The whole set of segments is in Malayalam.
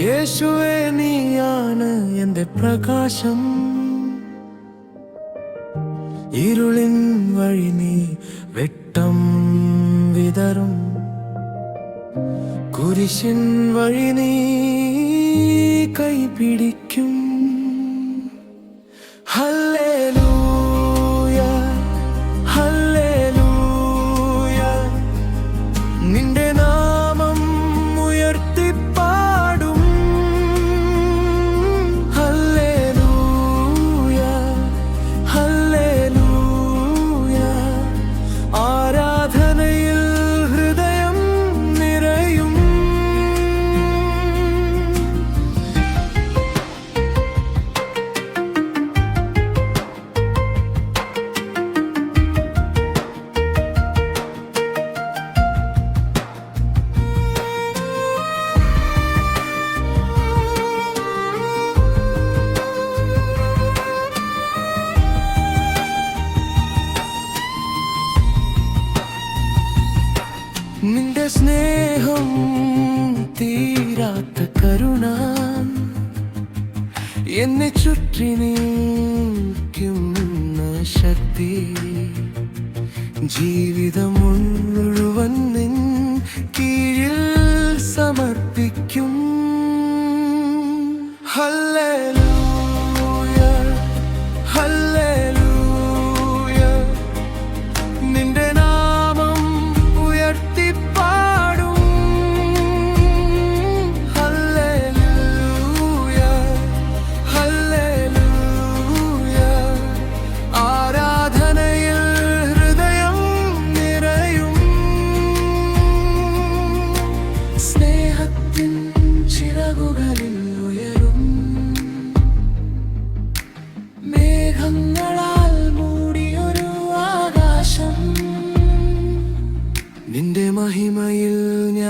യേശുവേ നീയാണ് എന്റെ പ്രകാശം. ഇരുളിൻ വഴി നീ വെട്ടം വിതറും. കുരിശിൻ വഴി നീ കൈപിടിക്കും നിന്റെ സ്നേഹം തീരാത്ത കരുണ. എന്നെ ചുറ്റി നിൽക്കുന്ന ശക്തി. ജീവിതം മുഴുവൻ നിൻ കീഴിൽ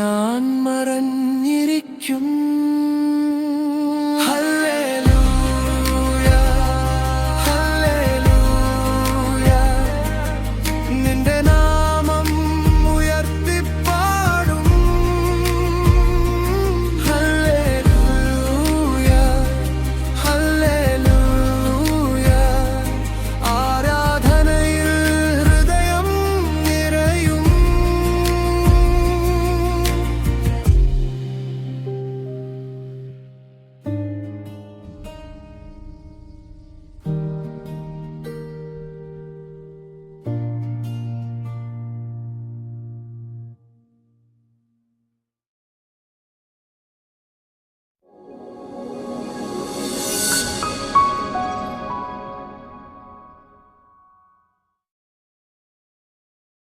ഞാൻ മറഞ്ഞിരിക്കും.